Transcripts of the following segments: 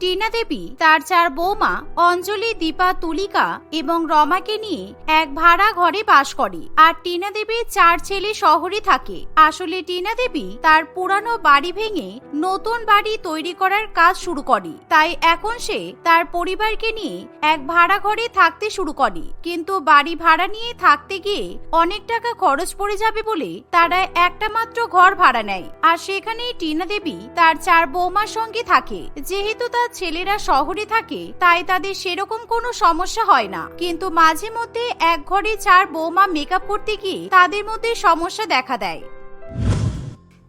টিনা দেবী, তার চার বৌমা, অঞ্জলি, দীপা, তুলিকা এবং রমাকে নিয়ে এক ভাড়া ঘরে বাস করে। আর টিনা দেবীর চার ছেলে শহরে থাকে। আসলে টিনা দেবী তার পুরানো বাড়ি ভেঙে নতুন বাড়ি তৈরি করার কাজ শুরু করে। তাই এখন সে তার পরিবারকে নিয়ে এক ভাড়া ঘরে থাকতে শুরু করে। কিন্তু বাড়ি ভাড়া নিয়ে থাকতে গিয়ে অনেক টাকা খরচ পড়ে যাবে বলে তারা একটা মাত্র ঘর ভাড়া নেয়। আর সেখানেই টিনা দেবী তার চার বৌমার সঙ্গে থাকে। যেহেতু তার ছেলেরা শহরে থাকে, তাই তাদের সেরকম কোনো সমস্যা হয় না। কিন্তু মাঝে মধ্যে এক ঘরে চার বৌমা মেকআপ করতে গিয়ে তাদের মধ্যে সমস্যা দেখা দেয়।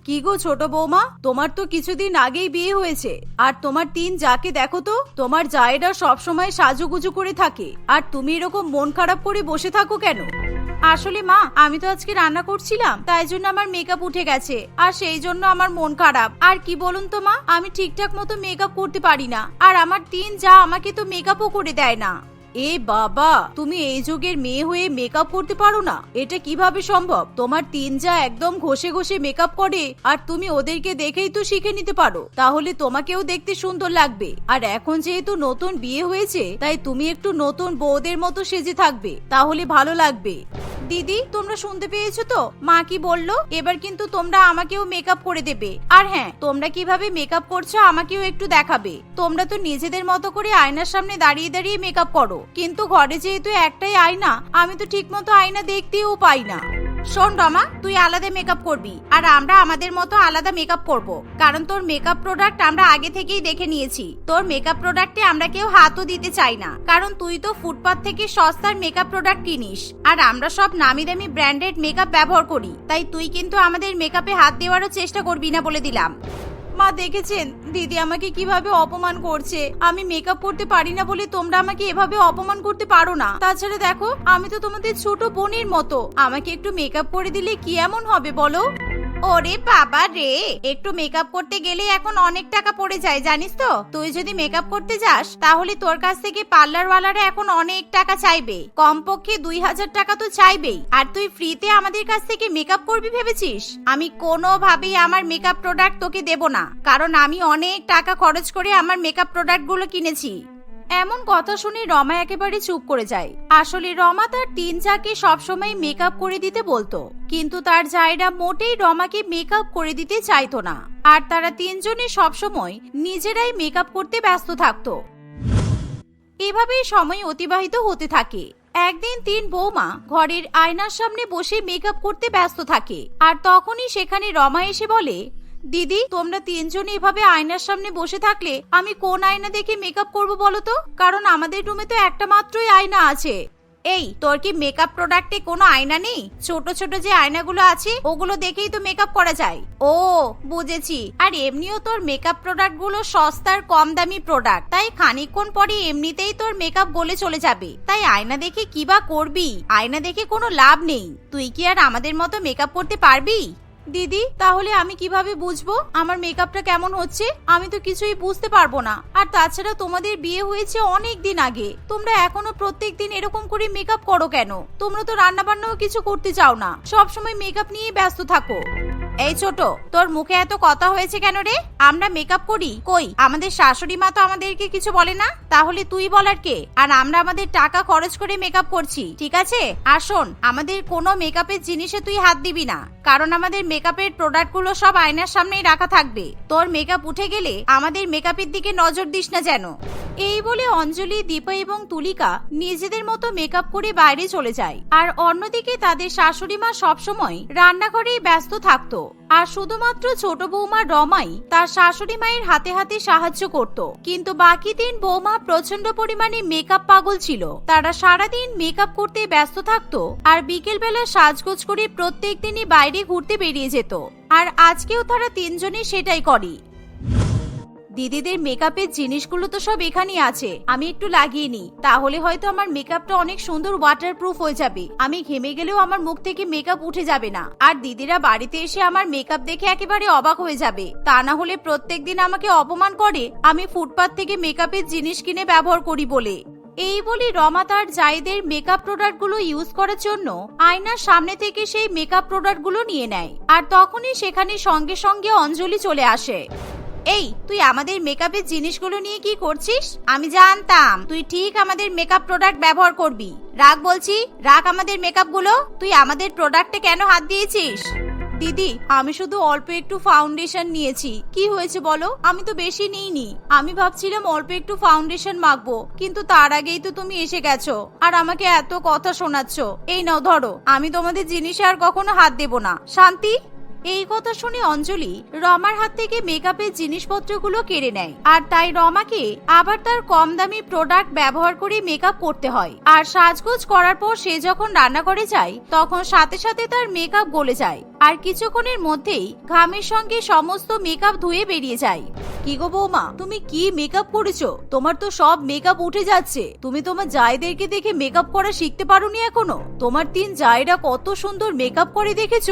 কি গো ছোট বৌমা, তোমার তো কিছুদিন আগেই বিয়ে হয়েছে। আর তোমার তিন যাকে দেখো তো, তোমার জায়েরা সবসময় সাজুগুজু করে থাকে। আর তুমি এরকম মন খারাপ করে বসে থাকো কেন? আসলে মা, আমি তো আজকে রান্না করছিলাম, তাই জন্য আমার মেকআপ উঠে গেছে, আর সেই জন্য আমার মন খারাপ। আর কি বলুন তো মা, আমি ঠিকঠাক মতো মেকআপ করতে পারি না, আর আমার তিন যা আমাকে তো মেকআপও করে দেয় না। এ বাবা, তুমি এই যুগের মেয়ে হয়ে মেকআপ করতে পারো না। এটা কীভাবে সম্ভব? তোমার তিন যা একদম ঘষে ঘষে মেকআপ করে, আর তুমি ওদেরকে দেখেই তো শিখে নিতে পারো। তাহলে তোমাকেও দেখতে সুন্দর লাগবে। আর এখন যেহেতু নতুন বিয়ে হয়েছে, তাই তুমি একটু নতুন বউদের মতো সেজে থাকবে। তাহলে ভালো লাগবে। দিদি, তোমরা শুনতে পেয়েছ তো? মা কি বলল? এবার কিন্তু তোমরা আমাকেও মেকআপ করে দেবে। আর হ্যাঁ তোমরা কীভাবে মেকআপ করছ আমাকেও একটু দেখাবে। তোমরা তো নিজেদের মতো করে আয়নার সামনে দাঁড়িয়ে দাঁড়িয়ে মেকআপ করো। কিন্তু ঘরে যেহেতু একটাই আয়না, আমি তো ঠিকমতো আয়না দেখতেও পাই না। শোন রমা, তুই আলাদা মেকআপ করবি, আর আমরা আমাদের মতো আলাদা মেকআপ করব। কারণ তোর মেকআপ প্রোডাক্ট আমরা আগে থেকেই দেখে নিয়েছি। তোর মেকআপ প্রোডাক্টে আমরা কেউ হাতও দিতে চাই না। কারণ তুই তো ফুটপাথ থেকে সস্তার মেকআপ প্রোডাক্ট কিনিস, আর আমরা সব নামি দামি ব্র্যান্ডেড মেকআপ ব্যবহার করি। তাই তুই কিন্তু আমাদের মেকআপে হাত দেওয়ারও চেষ্টা করবি না বলে দিলাম। মা দেখেছেন? দিদি আমাকে কীভাবে অপমান করছে? আমি মেকআপ করতে পারি না বলে তোমরা আমাকে এভাবে অপমান করতে পারো না। তাছাড়া দেখো, আমি তো তোমাদের ছোট বোনের মতো। আমাকে একটু মেকআপ করে দিলে কি এমন হবে বলো? ওরে বাবা রে, একটু মেকআপ করতে গেলে এখন অনেক টাকা পড়ে যায়, জানিস তো? তুই যদি মেকআপ করতে যাস, তাহলে তোর কাছ থেকে পার্লারওয়ালারা এখন অনেক টাকা চাইবে। কমপক্ষে দুই হাজার টাকা তো চাইবেই। আর তুই ফ্রিতে আমাদের কাছ থেকে মেকআপ করবি ভেবেছিস? আমি কোনোভাবেই আমার মেকআপ প্রোডাক্ট তোকে দেব না। কারণ আমি অনেক টাকা খরচ করে আমার মেকআপ প্রোডাক্টগুলো কিনেছি। এমন কথা শুনে রমা একেবারে চুপ করে যায়। আসলে রমা তার তিন চাকে সবসময় মেকআপ করে দিতে বলতো, কিন্তু তার জায়রা মোটেই রমাকে মেকআপ করে দিতে চাইতো না। আর তারা তিনজনে সবসময় নিজেরাই মেকআপ করতে ব্যস্ত থাকতো। এভাবেই সময় অতিবাহিত হতে থাকে। একদিন তিন বৌমা ঘরের আয়নার সামনে বসে মেকআপ করতে ব্যস্ত থাকে। আর তখনই সেখানে রমা এসে বলে দিদি, তোমরা তিনজন এভাবে আয়নার সামনে বসে থাকলে আমি কোন আয়না দেখে মেকআপ করব বলো তো? কারণ আমাদের রুমে তো একটা মাত্রই আয়না আছে। এই, তোর কি মেকআপ প্রোডাক্টে কোনো আয়না নেই? ছোট ছোট যে আয়নাগুলো আছে, ওগুলো দেখেই তো মেকআপ করা যায়। ও, বুঝেছি। আর এমনিও তোর মেকআপ প্রোডাক্টগুলো সস্তার কম দামি প্রোডাক্ট তাই খানিকক্ষণ পরে এমনিতেই তোর মেকআপ গলে চলে যাবে। তাই আয়না দেখে কি বা করবি? আয়না দেখে কোনো লাভ নেই। তুই কি আর আমাদের মতো মেকআপ করতে পারবি? দিদি, তাহলে আমি কীভাবে বুঝব? আমার মেকআপটা কেমন হচ্ছে? আমি তো কিছুই বুঝতে পারব না। আর তাছাড়া তোমাদের বিয়ে হয়েছে অনেক দিন আগে। তোমরা এখনও প্রত্যেক দিন এরকম করে মেকআপ করো কেন? তোমরা তো রান্নাবান্নাও কিছু করতে চাও না। সব সময় মেকআপ নিয়ে ব্যস্ত থাকো। এই ছোট, তোর মুখে এত কথা হয়েছে কেন রে? আমরা মেকআপ করি, কই? আমাদের শাশুড়ি মা তো আমাদেরকে কিছু বলে না? তাহলে তুই বলার কে? আর আমরা আমাদের টাকা খরচ করে মেকআপ করছি, ঠিক আছে? আর শোন, আমাদের কোনো মেকআপের জিনিসে তুই হাত দিবি না। কারণ আমাদের মেকআপের প্রোডাক্টগুলো সব আয়নার সামনেই রাখা থাকবে। তোর মেকআপ উঠে গেলে আমাদের মেকআপের দিকে নজর দিস না যেন। এই বলে অঞ্জলি, দীপা এবং তুলিকা নিজেদের মতো মেকআপ করে বাইরে চলে যায়। আর অন্যদিকে তাদের শাশুড়ি মা সবসময় রান্নাঘরেই ব্যস্ত থাকতো। আর শুধুমাত্র ছোট বৌমা রমাই তার শাশুড়ি মায়ের হাতে হাতে সাহায্য করত। কিন্তু বাকি তিন বৌমা প্রচণ্ড পরিমাণে মেকআপ পাগল ছিল। তারা সারাদিন মেকআপ করতে ব্যস্ত থাকত আর বিকেলবেলা সাজগোজ করে প্রত্যেক দিনই বাইরে ঘুরতে বেরিয়ে যেত। আর আজকেও তারা তিনজনই সেটাই করে। দিদিদের মেকআপের জিনিসগুলো তো সব এখানেই আছে। আমি একটু লাগিয়ে নিই। তাহলে হয়তো আমার মেকআপটা অনেক সুন্দর ওয়াটারপ্রুফ হয়ে যাবে। আমি ঘেমে গেলেও আমার মুখ থেকে মেকআপ উঠে যাবে না। আর দিদিরা বাড়িতে এসে আমার মেকআপ দেখে একেবারে অবাক হয়ে যাবে। তা না হলে প্রত্যেক দিন আমাকে অপমান করে, আমি ফুটপাত থেকে মেকআপের জিনিস কিনে ব্যবহার করি বলে। এই বলে রমা তার জায়েদের মেকআপ প্রোডাক্টগুলো ইউজ করার জন্য আয়নার সামনে থেকে সেই মেকআপ প্রোডাক্টগুলো নিয়ে নেয়। আর তখনই সেখানে সঙ্গে সঙ্গে অঞ্জলি চলে আসে। এই, তুই আমাদের মেকআপের জিনিসগুলো নিয়ে কি করছিস? আমি জানতাম, তুই ঠিক আমাদের মেকআপ প্রোডাক্ট ব্যবহার করবি। রাখ বলছি রাখ আমাদের মেকআপগুলো তুই আমাদের প্রোডাক্টে কেন হাত দিয়েছিস? দিদি, আমি শুধু অল্প একটু ফাউন্ডেশন নিয়েছি। কি হয়েছে বলো? আমি তো বেশি নিইনি। আমি ভাবছিলাম অল্প একটু ফাউন্ডেশন মাখবো, কিন্তু তার আগেই তো তুমি এসে গেছো আর আমাকে এত কথা শোনাচ্ছ। এই নাও, ধরো, আমি তোমাদের জিনিসে আর কখনো হাত দেব না। শান্তি? এই কথা শুনে অঞ্জলি রমার হাত থেকে মেকআপের জিনিসপত্রগুলো কেড়ে নেয়। আর তাই রমাকে আবার তার কম দামি প্রোডাক্ট ব্যবহার করে মেকআপ করতে হয়। আর সাজগোজ করার পর সে যখন রান্না করে যায়, তখন সাথে সাথে তার মেকআপ গলে যায়। আর কিছুক্ষণের মধ্যেই ঘামের সঙ্গে সমস্ত মেকআপ ধুয়ে বেরিয়ে যায়। কি গো বৌমা, তুমি কি মেকআপ করেছ? তোমার তো সব মেকআপ উঠে যাচ্ছে। তুমি তোমার জায়দেরকে দেখে মেকআপ করা শিখতে পারোনি এখনও? তোমার তিন জায়রা কত সুন্দর মেকআপ করে দেখেছ?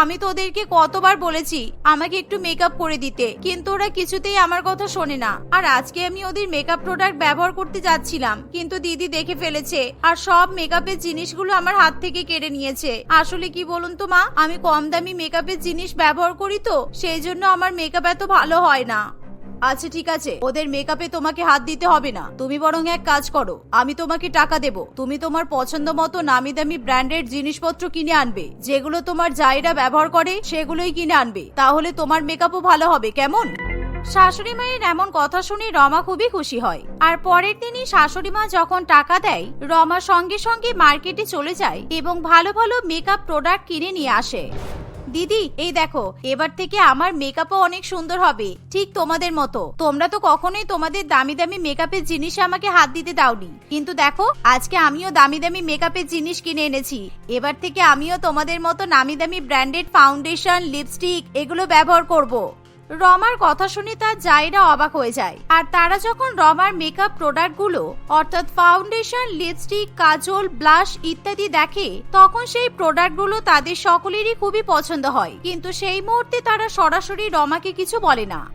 আমি তো ওদেরকে কতবার বলেছি আমাকে একটু মেকআপ করে দিতে, কিন্তু ওরা কিছুতেই আমার কথা শোনে না। আর আজকে আমি ওদের মেকআপ প্রোডাক্ট ব্যবহার করতে যাচ্ছিলাম, কিন্তু দিদি দেখে ফেলেছে আর সব মেকআপের জিনিসগুলো আমার হাত থেকে কেড়ে নিয়েছে। আসলে কি বলুন তো মা, আমি কম দামি মেকআপের জিনিস ব্যবহার করি তো, সেই জন্য আমার মেকআপ এত ভালো হয় না। আচ্ছা ঠিক আছে। ওদের মেকআপে তোমাকে হাত দিতে হবে না। তুমি বরং এক কাজ করো। আমি তোমাকে টাকা দেব। তুমি তোমার পছন্দ মতো নামি দামি ব্র্যান্ডেড জিনিসপত্র কিনে আনবে। যেগুলো তোমার জায়রা ব্যবহার করে, সেগুলোই কিনে আনবে। তাহলে তোমার মেকআপও ভালো হবে, কেমন? শাশুড়ি মায়ের এমন কথা শুনে রমা খুবই খুশি হয়। আর পরের দিনই শাশুড়ি মা যখন টাকা দেয়, রমা সঙ্গে সঙ্গে মার্কেটে চলে যায় এবং ভালো ভালো মেকআপ প্রোডাক্ট কিনে নিয়ে আসে। দিদি, এই দেখো, এবার থেকে আমার মেকআপও অনেক সুন্দর হবে। ঠিক তোমাদের মতো। তোমরা তো কখনোই তোমাদের দামি দামি মেকআপের জিনিসে আমাকে হাত দিতে দাওনি। কিন্তু দেখো, আজকে আমিও দামি দামি মেকআপের জিনিস কিনে এনেছি। এবার থেকে আমিও তোমাদের মতো নামি দামি ব্র্যান্ডেড ফাউন্ডেশন লিপস্টিক এগুলো ব্যবহার করব। রমার কথা শুনে তার জায়রা অবাক হয়ে যায়। আর তারা যখন রমার মেকআপ প্রোডাক্টগুলো অর্থাৎ ফাউন্ডেশন লিপস্টিক কাজল ব্লাশ ইত্যাদি দেখে, তখন সেই প্রোডাক্টগুলো তাদের সকলেরই খুবই পছন্দ হয়। কিন্তু সেই মুহূর্তে তারা সরাসরি রমাকে কিছু বলে না।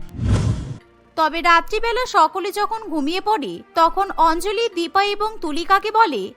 তবে রাত্রিবেলা সকলে যখন ঘুমিয়ে পড়ে, তখন অঞ্জলি, দীপা এবং তুলিকাকে বলে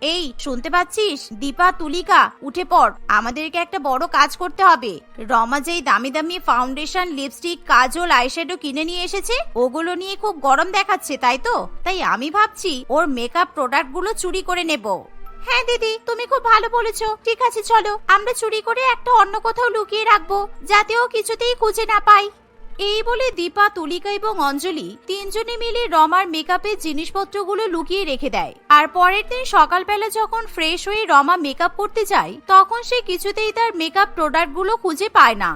এই, শুনতে পাচ্ছিস? দীপা, তুলিকা, উঠে পড়। আমাদেরকে একটা বড় কাজ করতে হবে। রমা যেই দামি দামি ফাউন্ডেশন, লিপস্টিক, কাজল, আইশ্যাডো কিনে নিয়ে এসেছে, ওগুলো নিয়ে খুব গরম দেখাচ্ছে, তাই তো? তাই আমি ভাবছি ওর মেকআপ প্রোডাক্টগুলো চুরি করে নেব। হ্যাঁ দিদি, তুমি খুব ভালো বলেছ। ঠিক আছে, চলো। আমরা চুরি করে একটা অন্য কোথাও লুকিয়ে রাখব, যাতে ও কিছুতেই খুঁজে না পায়। এই বলে দীপা, তুলিকা এবং অঞ্জলি তিনজনে মিলে রমার মেকআপের জিনিসপত্রগুলো লুকিয়ে রেখে দেয়। আর পরের দিন সকালবেলা যখন ফ্রেশ হয়ে রমা মেকআপ করতে যায়, তখন সে কিছুতেই তার মেকআপ প্রোডাক্টগুলো খুঁজে পায় না।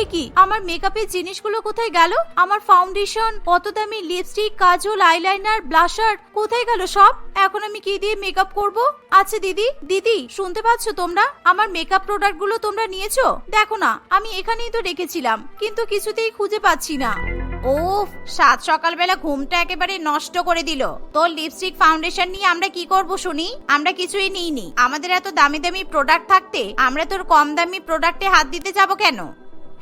এ কি, আমার মেকআপের জিনিসগুলো কোথায় গেল? আমার ফাউন্ডেশন কত দামি লিপস্টিক কাজল আইলাইনার ব্লাশার কোথায় গেল সব? এখন আমি কি দিয়ে মেকআপ করব? আচ্ছা দিদি দিদি, শুনতে পাচ্ছ তোমরা? আমার মেকআপ প্রোডাক্টগুলো তোমরা নিয়েছো? দেখো না, আমি এখানেই তো রেখেছিলাম, কিন্তু কিছুতেই খুঁজে পাচ্ছি না। ও সাত সকালবেলা ঘুমটা একেবারে নষ্ট করে দিল। তোর লিপস্টিক ফাউন্ডেশন নিয়ে আমরা কি করব শুনি? আমরা কিছুই নিইনি। আমাদের এত দামি দামি প্রোডাক্ট থাকতে আমরা তোর কম দামি প্রোডাক্টে হাত দিতে যাব কেন?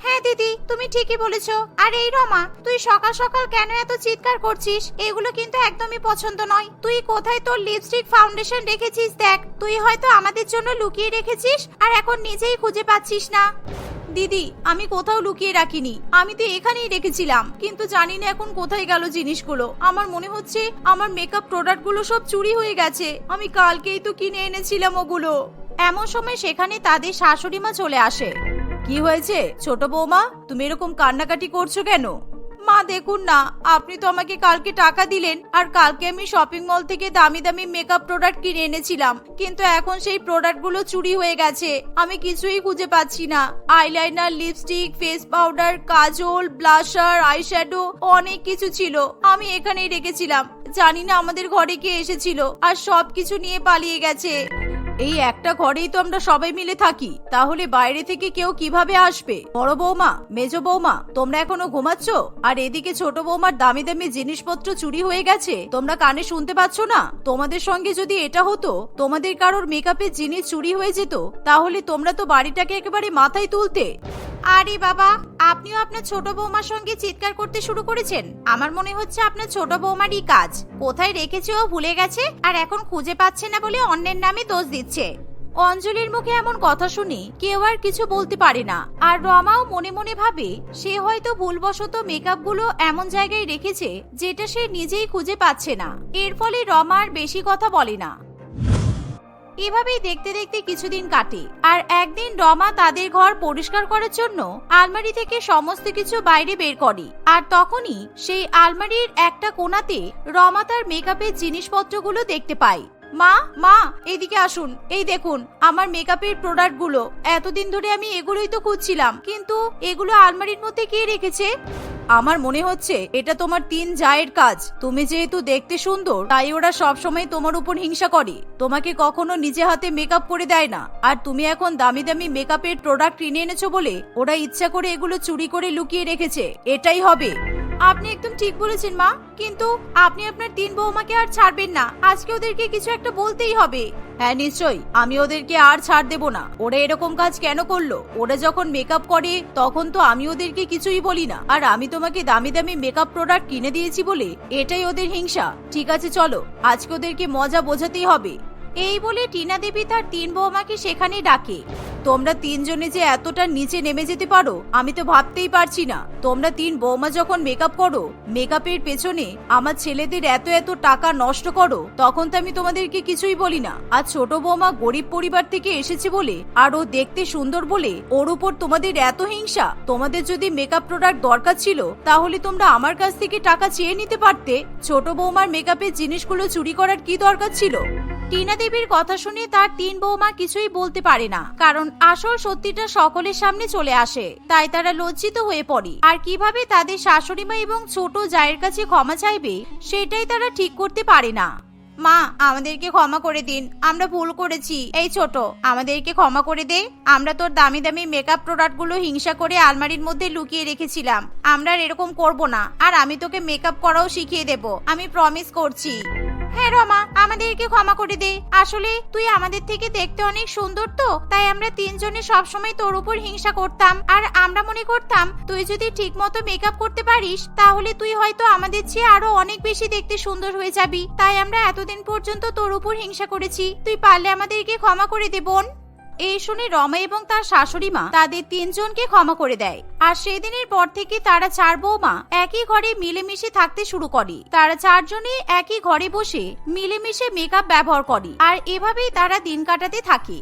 হ্যাঁ দিদি, তুমি ঠিকই বলেছ। আর এই রমা, তুই সকাল সকাল কেন এত চিৎকার করছিস? এগুলো কিন্তু একদমই পছন্দ নয়। তুই কোথায় তোর লিপস্টিক ফাউন্ডেশন রেখেছিস দেখ। তুই হয়তো আমাদের জন্য লুকিয়ে রেখেছিস আর এখন নিজেই খুঁজে পাচ্ছিস না। দিদি, আমি কোথাও লুকিয়ে রাখিনি। আমি তো এখানেই রেখেছিলাম। কিন্তু জানি না এখন কোথায় গেল জিনিসগুলো। আমার মনে হচ্ছে আমার মেকআপ প্রোডাক্টগুলো সব চুরি হয়ে গেছে। আমি কালকেই তো কিনে এনেছিলাম ওগুলো। এমন সময় সেখানে তাদের শাশুড়ি মা চলে আসে। কি হয়েছে? ছোট বৌমা, তুমি এরকম কান্নাকাটি করছ কেন? মা, দেখুন না, আপনি তো আমাকে কালকে টাকা দিলেন, আর কালকে আমি শপিং মল থেকে দামি দামি মেকআপ প্রোডাক্ট কিনে এনেছিলাম, কিন্তু এখন সেই প্রোডাক্টগুলো চুরি হয়ে গেছে, আমি কিছুই খুঁজে পাচ্ছি না। আইলাইনার লিপস্টিক ফেস পাউডার কাজল ব্লাশার আইশ্যাডো অনেক কিছু ছিল, আমি এখানেই রেখেছিলাম। জানি না আমাদের ঘরে কে এসেছিল, আর সবকিছু নিয়ে পালিয়ে গেছে। এই একটা ঘরেই তো আমরা সবাই মিলে থাকি। তাহলে বাইরে থেকে কেউ কীভাবে আসবে? বড় বৌমা, মেজ বৌমা, তোমরা এখনও ঘুমাচ্ছ? আর এদিকে ছোট বৌমার দামি দামি জিনিসপত্র চুরি হয়ে গেছে। তোমরা কানে শুনতে পাচ্ছ না? তোমাদের সঙ্গে যদি এটা হতো, তোমাদের কারোর মেকআপের জিনিস চুরি হয়ে যেত, তাহলে তোমরা তো বাড়িটাকে একেবারে মাথায় তুলতে। আরে বাবা, আপনিও আপনার ছোট বৌমার সঙ্গে চিৎকার করতে শুরু করেছেন। আমার মনে হচ্ছে আপনার ছোট বৌমারই কাজ। কোথায় রেখেছে ও ভুলে গেছে, আর এখন খুঁজে পাচ্ছে না বলে অন্যের নামে দোষ দিচ্ছে। অঞ্জলির মুখে এমন কথা শুনে কেউ আর কিছু বলতে পারে না। আর রমাও মনে মনে ভাবে, সে হয়তো ভুলবশত মেকআপগুলো এমন জায়গায় রেখেছে যেটা সে নিজেই খুঁজে পাচ্ছে না। এর ফলে রমা আর বেশি কথা বলে না। এভাবেই দেখতে দেখতে কিছুদিন কাটে। আর একদিন রমা তাদের ঘর পরিষ্কার করার জন্য আলমারি থেকে সমস্ত কিছু বাইরে বের করে। আর তখনই সেই আলমারির একটা কোণাতে রমা তার মেকআপের জিনিসপত্রগুলো দেখতে পায়। মা মা, এদিকে আসুন। এই দেখুন, আমার মেকআপের প্রোডাক্টগুলো এতদিন ধরে আমি এগুলোই তো খুঁজছিলাম। কিন্তু এগুলো আলমারির মধ্যে কে রেখেছে? আমার মনে হচ্ছে এটা তোমার তিন জায়ের কাজ। তুমি যেহেতু দেখতে সুন্দর, তাই ওরা সব সময় তোমার উপর হিংসা করে। তোমাকে কখনো নিজে হাতে মেকআপ করে দেয় না। আর তুমি এখন দামি দামি মেকআপের প্রোডাক্ট কিনে এনেছো বলে ওরা ইচ্ছা করে এগুলো চুরি করে লুকিয়ে রেখেছে। এটাই হবে। আপনি একদম ঠিক বলেছেন, মা। কিন্তু আপনি আপনার তিন বৌমাকে আর ছাড়বেন না। আজকে ওদেরকে কিছু একটা বলতেই হবে। হ্যাঁ নিশ্চয়ই। আমি ওদেরকে আর ছাড় দেব না। ওরা এরকম কাজ কেন করল? ওরা যখন মেকআপ করে, তখন তো আমি ওদেরকে কিছুই বলি না। আর আমি তোমাকে দামি দামি মেকআপ প্রোডাক্ট কিনে দিয়েছি বলে এটাই ওদের হিংসা। ঠিক আছে, চলো। আজকে ওদেরকে মজা বোঝাতেই হবে। এই বলে টিনা দেবী তার তিন বৌমাকে সেখানে ডাকে। তোমরা তিনজনে যে এতটা নিচে নেমে যেতে পারো, আমি তো ভাবতেই পারছি না। তোমরা তিন বৌমা যখন মেকআপ করো মেকআপের পেছনে আমার ছেলেদের এত এত টাকা নষ্ট করো, তখন তো আমি তোমাদেরকে কিছুই বলি না। আর ছোট বৌমা গরিব পরিবার থেকে এসেছে বলে, আর ও দেখতে সুন্দর বলে, ওর উপর তোমাদের এত হিংসা, তোমাদের যদি মেকআপ প্রোডাক্ট দরকার ছিল, তাহলে তোমরা আমার কাছ থেকে টাকা চেয়ে নিতে পারতে। ছোট বৌমার মেকআপের জিনিসগুলো চুরি করার কি দরকার ছিল? টিনা দেবীর কথা শুনে তার তিন বৌমা কিছুই বলতে পারে না, কারণ আসল সত্যিটা সকলের সামনে চলে আসে, তাই তারা লজ্জিত হয়ে পড়ে। আর কীভাবে তাদের শাশুড়িমা এবং ছোট জায়ের কাছে ক্ষমা চাইবে, সেটাই তারা ঠিক করতে পারে না। মা, আমাদেরকে ক্ষমা করে দিন, আমরা ভুল করেছি। এই ছোট, আমাদেরকে ক্ষমা করে দে। আমরা তোর দামি দামি মেকআপ প্রোডাক্টগুলো হিংসা করে আলমারির মধ্যে লুকিয়ে রেখেছিলাম। আমরা এরকম করব না। আর আমি তোকে মেকআপ করাও শিখিয়ে দেব। আমি প্রমিস করছি। হ্যাঁ রমা, আমাদেরকে ক্ষমা করে দে। আসলে তুই আমাদের থেকে দেখতে অনেক সুন্দর তো, তাই আমরা তিনজনে সবসময় তোর উপর হিংসা করতাম। আর আমরা মনে করতাম, তুই যদি ঠিক মতো মেকআপ করতে পারিস, তাহলে তুই হয়তো আমাদের চেয়ে আরও অনেক বেশি দেখতে সুন্দর হয়ে যাবি। তাই আমরা এতদিন পর্যন্ত তোর উপর হিংসা করেছি। তুই পারলে আমাদেরকে ক্ষমা করে দে, বোন। এই শুনে রমা এবং তার শাশুড়ি মা তাদের তিনজনকে ক্ষমা করে দেয়। আর সেদিনের পর থেকে তারা চার বৌমা একই ঘরে মিলেমিশে থাকতে শুরু করে। তারা চারজনে একই ঘরে বসে মিলেমিশে মেকআপ ব্যবহার করে। আর এভাবেই তারা দিন কাটাতে থাকে।